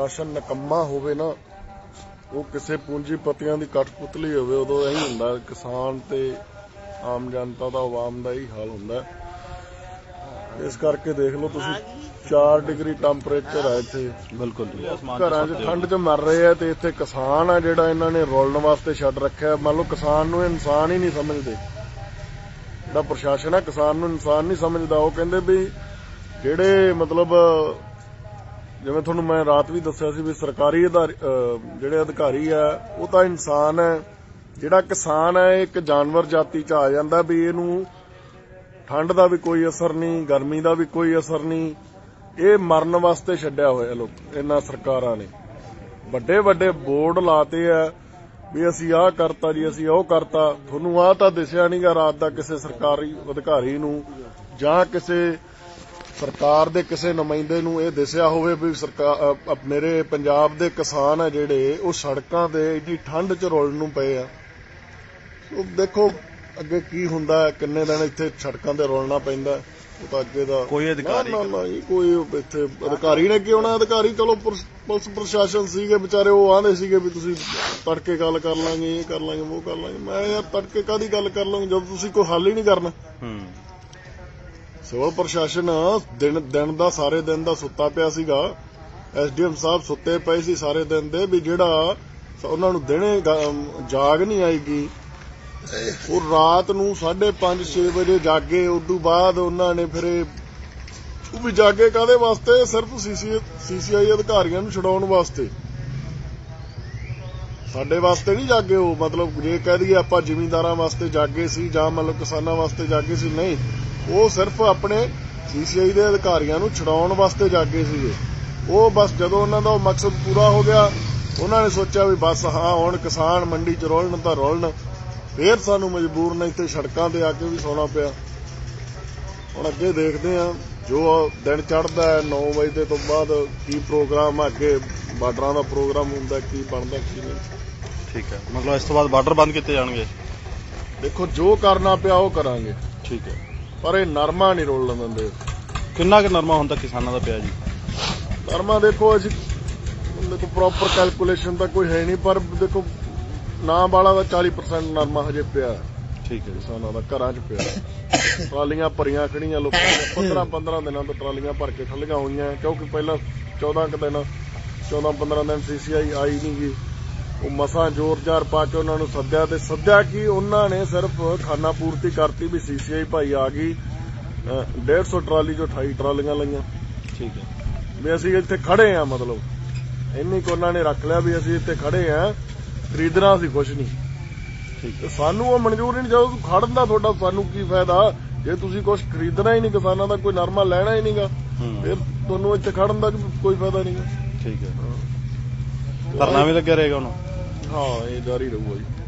ਪ੍ਰਸ਼ਾਸਨ ਨਕੰਮਾ ਹੋਵੇ ਨਾ ਉਹ ਕਿਸੇ ਪੂੰਜੀਪਤੀਆਂ ਦੀ ਕਠਪੁਤਲੀ ਹੋਵੇ ਉਦੋਂ ਇਹੀ ਹੁੰਦਾ ਕਿਸਾਨ ਤੇ ਆਮ ਜਨਤਾ ਦਾ ਆਵਾਮ ਦਾ ਹੀ ਹਾਲ ਹੁੰਦਾ। ਇਸ ਕਰਕੇ ਦੇਖ ਲਓ ਤੁਸੀਂ 4 ਡਿਗਰੀ ਟੈਂਪਰੇਚਰ ਹੈ ਇੱਥੇ। ਬਿਲਕੁਲ ਘਰਾਂ 'ਚ ਠੰਡ 'ਚ ਮਰ ਰਹੇ ਆ ਤੇ ਇੱਥੇ ਕਿਸਾਨ ਆ ਜਿਹੜਾ ਇਹਨਾਂ ਨੇ ਰੋਲਣ ਵਾਸਤੇ ਛੱਡ ਰੱਖਿਆ। ਮੰਨ ਲਓ ਕਿਸਾਨ ਨੂੰ ਇਨਸਾਨ ਹੀ ਨਹੀਂ ਸਮਝਦੇ। ਜਿਹੜਾ ਪ੍ਰਸ਼ਾਸਨ ਆ ਕਿਸਾਨ ਨੂੰ ਇਨਸਾਨ ਨਹੀਂ ਸਮਝਦਾ। ਉਹ ਕਹਿੰਦੇ ਵੀ ਜਿਹੜੇ ਮਤਲਬ ਜਿਵੇਂ ਤੁਹਾਨੂੰ ਮੈਂ ਰਾਤ ਵੀ ਦੱਸਿਆ ਸੀ ਵੀ ਸਰਕਾਰੀ ਜਿਹੜੇ ਅਧਿਕਾਰੀ ਆ, ਉਹ ਤਾਂ ਇਨਸਾਨ ਹੈ। ਜਿਹੜਾ ਕਿਸਾਨ ਹੈ, ਇੱਕ ਜਾਨਵਰ ਜਾਤੀ ਚ ਆ ਜਾਂਦਾ ਵੀ ਇਹਨੂੰ ਠੰਡ ਦਾ ਵੀ ਕੋਈ ਅਸਰ ਨਹੀਂ, ਗਰਮੀ ਦਾ ਵੀ ਕੋਈ ਅਸਰ ਨਹੀਂ। ਇਹ ਮਰਨ ਵਾਸਤੇ ਛੱਡਿਆ ਹੋਇਆ ਲੋਕ ਇਹਨਾਂ ਸਰਕਾਰਾਂ ਨੇ। ਵੱਡੇ ਵੱਡੇ ਬੋਰਡ ਲਾਤੇ ਆ ਵੀ ਅਸੀਂ ਆਹ ਕਰਤਾ ਜੀ, ਅਸੀਂ ਉਹ ਕਰਤਾ। ਤੁਹਾਨੂੰ ਆਹ ਤਾਂ ਦਿਸਿਆ ਨਹੀਂਗਾ ਰਾਤ ਦਾ ਕਿਸੇ ਸਰਕਾਰੀ ਅਧਿਕਾਰੀ ਨੂੰ ਜਾਂ ਕਿਸੇ ਸਰਕਾਰ ਦੇ ਕਿਸੇ ਨੁਮਾਇੰਦੇ ਨੂੰ ਇਹ ਦਿਸਿਆ ਹੋਵੇ ਵੀ ਸਰਕਾਰ ਮੇਰੇ ਪੰਜਾਬ ਦੇ ਕਿਸਾਨ ਆ ਜਿਹੜੇ ਉਹ ਸੜਕਾਂ ਤੇ ਏਡੀ ਠੰਡ 'ਚ ਰੋਲਣ ਨੂੰ ਪਏ ਆ। ਉਹ ਦੇਖੋ ਅੱਗੇ ਕੀ ਹੁੰਦਾ ਕਿੰਨੇ ਦਿਨ ਇੱਥੇ ਸੜਕਾਂ ਤੇ ਰੋਲਣਾ ਪੈਂਦਾ ਤਾਂ ਅੱਗੇ ਦਾ ਕੋਈ ਅਧਿਕਾਰੀ ਨਾ ਨਾ ਕੋਈ ਇੱਥੇ ਅਧਿਕਾਰੀ ਨੇ ਕਿਉਂ ਨਾ ਅਧਿਕਾਰੀ? ਚਲੋ ਪੁਲਿਸ ਪੁਲਿਸ ਪ੍ਰਸ਼ਾਸਨ ਸੀਗੇ ਵਿਚਾਰੇ ਉਹ ਆਂਦੇ ਸੀਗੇ ਵੀ ਤੁਸੀਂ ਤੜਕੇ ਗੱਲ ਕਰ ਲਾਂਗੇ ਇਹ ਕਰ ਲਾਂਗੇ ਉਹ ਕਰ ਲਾਂਗੇ। ਮੈਂ ਯਾਰ ਤੜਕੇ ਕਾਦੀ ਗੱਲ ਕਰ ਲਾਂਗੇ ਜਦੋਂ ਤੁਸੀਂ ਕੋਈ ਹੱਲ ਹੀ ਨਹੀਂ ਕਰਨਾ। ਹੂੰ। ਸਿਵਲ ਪ੍ਰਸ਼ਾਸਨ ਦਿਨ ਦਿਨ ਦਾ ਸਾਰੇ ਦਿਨ ਦਾ ਸੁੱਤਾ ਪਿਆ ਸੀਗਾ। ਐਸਡੀਐਮ ਸਾਹਿਬ ਸੁੱਤੇ ਪਏ ਸੀ ਸਾਰੇ ਦਿਨ ਦੇ ਵੀ ਜਿਹੜਾ ਉਹਨਾਂ ਨੂੰ ਦਿਨੇ ਜਾਗ ਨਹੀਂ ਆਏਗੀ ਉਹ ਰਾਤ ਨੂੰ 5:30 6 ਵਜੇ ਜਾਗੇ, ਉਸ ਤੋਂ ਬਾਅਦ ਉਹਨਾਂ ਨੇ ਫਿਰ ਉਹ ਵੀ ਜਾਗੇ ਕਾਦੇ ਵਾਸਤੇ? ਸਿਰਫ ਸੀਸੀਆਈ ਅਧਿਕਾਰੀਆਂ ਨੂੰ ਛਡਾਉਣ ਵਾਸਤੇ। ਸਾਡੇ ਵਾਸਤੇ ਨਹੀਂ ਜਾਗੇ ਉਹ, ਮਤਲਬ ਜੇ ਕਹਿ ਦਈਏ ਆਪਾਂ ਜ਼ਿਮੀਂਦਾਰਾਂ ਵਾਸਤੇ ਜਾਗੇ ਸੀ ਜਾਂ ਮਤਲਬ ਕਿਸਾਨਾਂ ਵਾਸਤੇ ਜਾਗੇ ਸੀ, ਨਹੀਂ। ਉਹ ਸਿਰਫ ਆਪਣੇ ਸੀਸੀਆਈ ਦੇ ਅਧਿਕਾਰੀਆਂ ਨੂੰ ਛਡਾਉਣ ਵਾਸਤੇ ਜਾਗੇ ਸੀਗੇ। ਉਹ ਬਸ ਜਦੋਂ ਉਹਨਾਂ ਦਾ ਉਹ ਮਕਸਦ ਪੂਰਾ ਹੋ ਗਿਆ, ਉਹਨਾਂ ਨੇ ਸੋਚਿਆ ਵੀ ਬਸ ਹਾਂ, ਹੁਣ ਕਿਸਾਨ ਮੰਡੀ ਚ ਰੋਲਣ ਤਾਂ ਰੋਲਣ। ਫੇਰ ਸਾਨੂੰ ਮਜਬੂਰ ਨੇ ਇੱਥੇ ਸੜਕਾਂ ਤੇ ਆ ਕੇ ਵੀ ਸੌਣਾ ਪਿਆ। ਹੁਣ ਅੱਗੇ ਦੇਖਦੇ ਆ ਜੋ ਦਿਨ ਚੜਦਾ ਹੈ 9 ਵਜੇ ਤੋਂ ਬਾਅਦ ਕੀ ਪ੍ਰੋਗਰਾਮ ਅੱਗੇ ਬਾਰਡਰਾਂ ਦਾ ਪ੍ਰੋਗਰਾਮ ਹੁੰਦਾ ਕੀ ਬਣਦਾ ਕੀ ਨਹੀਂ। ਠੀਕ ਹੈ। ਮਤਲਬ ਇਸ ਤੋਂ ਬਾਅਦ ਬਾਰਡਰ ਬੰਦ ਕੀਤੇ ਜਾਣਗੇ? ਦੇਖੋ ਜੋ ਕਰਨਾ ਪਿਆ ਉਹ ਕਰਾਂਗੇ। ਠੀਕ ਹੈ। ਪਰ ਇਹ ਨਰਮਾ ਨਹੀਂ ਰੋਲਣ ਦਿੰਦੇ। ਕਿੰਨਾ ਕੁ ਨਰਮਾ ਹੁੰਦਾ ਕਿਸਾਨਾਂ ਦਾ ਪਿਆ ਜੀ? ਨਰਮਾ ਦੇਖੋ ਅਸੀਂ ਦੇਖੋ ਪ੍ਰੋਪਰ ਕੈਲਕੂਲੇਸ਼ਨ ਤਾਂ ਕੋਈ ਹੈ ਨਹੀਂ ਪਰ ਦੇਖੋ ਨਾ ਵਾਲਾ ਦਾ 40% ਨਰਮਾ ਹਜੇ ਪਿਆ ਠੀਕ ਹੈ ਕਿਸਾਨਾਂ ਦਾ ਘਰਾਂ 'ਚ ਪਿਆ ਟਰਾਲੀਆਂ ਭਰੀਆਂ ਖੜੀਆਂ ਲੋਕਾਂ ਨੇ 15 15 ਦਿਨਾਂ ਤੋਂ ਟਰਾਲੀਆਂ ਭਰ ਕੇ ਖੱਲੀਆਂ ਹੋਈਆਂ ਕਿਉਂਕਿ ਪਹਿਲਾਂ 14 ਕੁ ਦਿਨ 14 15 ਦਿਨ ਸੀਸੀਆਈ ਆਈ ਨਹੀਂ ਗਈ ਉਹ ਮਸਾਂ ਜ਼ੋਰ-ਜ਼ਾਰ ਪਾ ਕੇ ਉਹਨਾਂ ਨੂੰ ਸੱਦਿਆ ਤੇ ਸੱਦਿਆ ਕਿ ਉਹਨਾਂ ਨੇ ਸਿਰਫ ਖਾਨਾ ਪੂਰਤੀ ਕਰਤੀ ਵੀ ਸੀਸੀਆਈ ਭਾਈ ਆ ਗਈ। ਅਹ 150 ਟਰਾਲੀ ਚੋਂ 28 ਟਰਾਲੀਆਂ ਲਈਆਂ। ਠੀਕ ਹੈ। ਵੀ ਅਸੀਂ ਇੱਥੇ ਖੜੇ ਆ ਮਤਲਬ। ਇੰਨੀ ਕੁ ਉਹਨਾਂ ਨੇ ਰੱਖ ਲਿਆ ਵੀ ਅਸੀਂ ਇੱਥੇ ਖੜੇ ਆ ਖਰੀਦਣਾ ਅਸੀਂ ਕੁਝ ਨਹੀਂ ਠੀਕ ਸਾਨੂੰ ਉਹ ਮਨਜ਼ੂਰ ਨਹੀਂ ਜਦੋਂ ਖੜਨ ਦਾ ਤੁਹਾਡਾ ਸਾਨੂੰ ਕੀ ਫਾਇਦਾ? ਜੇ ਤੁਸੀਂ ਕੁਝ ਖਰੀਦਣਾ ਹੀ ਨਹੀਂ ਕਿਸਾਨਾਂ ਦਾ ਕੋਈ ਨਰਮਾ ਲੈਣਾ ਹੀ ਨਹੀਂਗਾ ਫਿਰ ਤੁਹਾਨੂੰ ਇੱਥੇ ਖੜਨ ਦਾ ਕੋਈ ਫਾਇਦਾ ਨਹੀਂਗਾ ਠੀਕ ਹੈ। ਧਰਨਾ ਵੀ ਲੱਗਿਆ ਰਹੇਗਾ ਹੁਣ? ਹਾਂ ਇਹ ਜਾਰੀ ਰਹੂਗਾ ਜੀ।